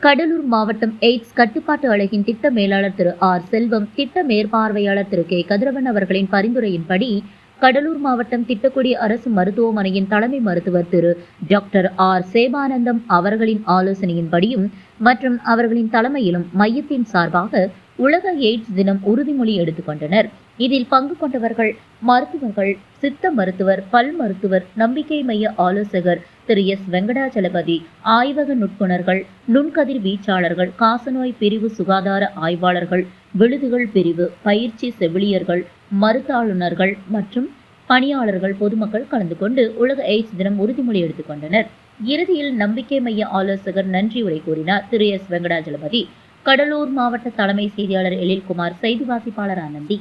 கடலூர் மாவட்டம் எய்ட்ஸ் கட்டுப்பாட்டு அழகின் திட்ட மேலாளர் திரு ஆர் செல்வம் திட்ட மேற்பார்வையாளர் திரு கே. கதிரவன் அவர்களின் பரிந்துரையின்படி கடலூர் மாவட்டம் திட்டக்குடி அரசு மருத்துவமனையின் தலைமை மருத்துவர் திரு டாக்டர் ஆர் சேவானந்தம் அவர்களின் ஆலோசனையின்படியும் மற்றும் அவர்களின் தலைமையிலும் மையத்தின் சார்பாக உலக எய்ட்ஸ் தினம் உறுதிமொழி எடுத்துக்கொண்டனர். இதில் பங்கு கொண்டவர்கள் மருத்துவர்கள் சித்த மருத்துவர் பல் மருத்துவர் நம்பிக்கை மைய ஆலோசகர் திரு எஸ். வெங்கடாச்சலபதி ஆய்வக நுட்புணர்கள் நுண்கதிர் வீச்சாளர்கள் காசநோய் பிரிவு சுகாதார ஆய்வாளர்கள் விழுதுகள் பிரிவு பயிற்சி செவிலியர்கள் மருத்தாளுநர்கள் மற்றும் பணியாளர்கள் பொதுமக்கள் கலந்து கொண்டு உலக எய்ட்ஸ் தினம் உறுதிமொழி எடுத்துக்கொண்டனர். இறுதியில் நம்பிக்கை மைய ஆலோசகர் நன்றி உரை கூறினார் திரு எஸ். வெங்கடாஜலபதி. கடலூர் மாவட்ட தலைமை செய்தியாளர் எழில்குமார் செய்தி வாசிப்பாளர் ஆனந்தி.